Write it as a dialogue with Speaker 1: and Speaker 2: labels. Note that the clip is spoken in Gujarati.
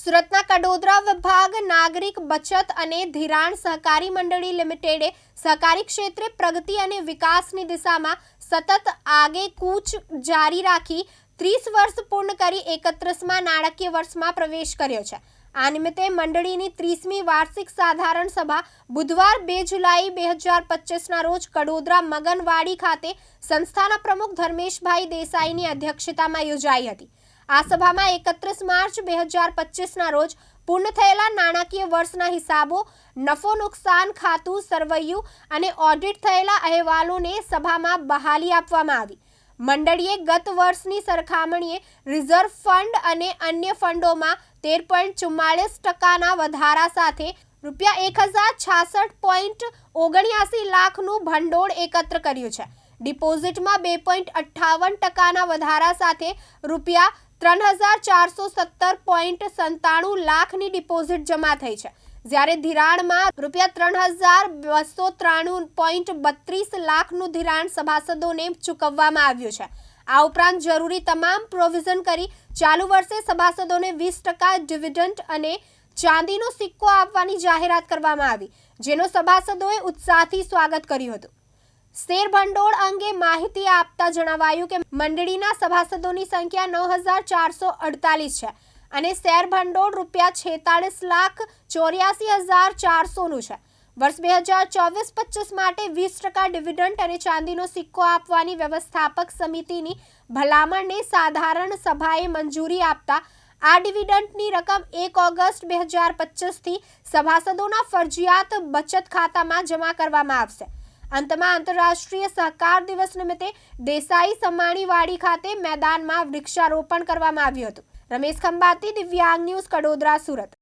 Speaker 1: સુરતના કડોદરા વિભાગ નાગરિક બચત અને ધિરાણ સહકારી મંડળી લિમિટેડે સહકારી ક્ષેત્રે પ્રગતિ અને વિકાસની દિશામાં સતત આગે કૂચ જારી રાખી ત્રીસ વર્ષ પૂર્ણ કરી એકત્રીસમાં નાણાકીય વર્ષમાં પ્રવેશ કર્યો છે. આ નિમિત્તે મંડળીની ત્રીસમી વાર્ષિક સાધારણ સભા બુધવાર બે જુલાઈ બે હજાર પચીસના રોજ કડોદરા મગનવાડી ખાતે સંસ્થાના પ્રમુખ ધર્મેશભાઈ દેસાઈની અધ્યક્ષતામાં યોજાઈ હતી. આ સભામાં એકત્રીસ માર્ચ બે હજાર પચીસના રોજ પૂર્ણ થયેલા નાણાકીય વર્ષના હિસાબો, નફો નુકસાન ખાતું સરવૈયું અને ઓડિટ થયેલા અહેવાલોને સભામાં બહાલી આપવામાં આવી. મંડળીએ ગત વર્ષની સરખામણીએ રિઝર્વ ફંડ અને અન્ય ફંડોમાં તેર પોઈન્ટ ચુમ્માળીસ ટકાના વધારા સાથે રૂપિયા એક હજાર છાસઠ પોઈન્ટ ઓગણ્યાસી લાખનું ભંડોળ એકત્ર કર્યું છે. ડિપોઝિટમાં બે પોઈન્ટ અઠ્ઠાવન ટકાના વધારા સાથે રૂપિયા ત્રણ હજાર ચારસો સત્તર પોઈન્ટ સંતાણું લાખની ડિપોઝિટ જમા થઈ છે. જ્યારે ધિરાણમાં રૂપિયા ત્રણ હજાર બસો ત્રાણું પોઈન્ટ બત્રીસ લાખનું ધિરાણ સભાસદોને ચૂકવવામાં આવ્યું છે. આ ઉપરાંત જરૂરી તમામ પ્રોવિઝન કરી ચાલુ વર્ષે સભાસદોને વીસ ટકા ડિવિડન્ડ અને ચાંદીનો સિક્કો આપવાની જાહેરાત કરવામાં આવી, જેનો સભાસદોએ ઉત્સાહથી સ્વાગત કર્યું હતું. શેર ભંડોળ અંગે માહિતી આપતા જણાવાયું કે મંડળીના સભાસદોની સંખ્યા નવ હજાર ચારસો અડતાલીસ છે અને શેર ભંડોળ રૂપિયા છેતાળીસ લાખ ચોર્યાસી હજાર ચારસોનું છે. વર્ષ બે હજાર ચોવીસ પચીસ માટે વીસ ટકા ડિવિડન્ડ અને ચાંદીનો સિક્કો આપવાની વ્યવસ્થાપક સમિતિની ભલામણને સાધારણ સભાએ મંજૂરી આપતા આ ડિવિડન્ડની રકમ એક ઓગસ્ટ બે હજાર પચીસથી સભાસદોના ફરજિયાત બચત ખાતામાં જમા કરવામાં આવશે. અંતમાં આંતરરાષ્ટ્રીય સહકાર દિવસ નિમિત્તે દેસાઈ સમાણીવાડી ખાતે મેદાનમાં વૃક્ષારોપણ કરવામાં આવ્યું હતું. રમેશ ખંભાતી, દિવ્યાંગ ન્યૂઝ, કડોદરા, સુરત.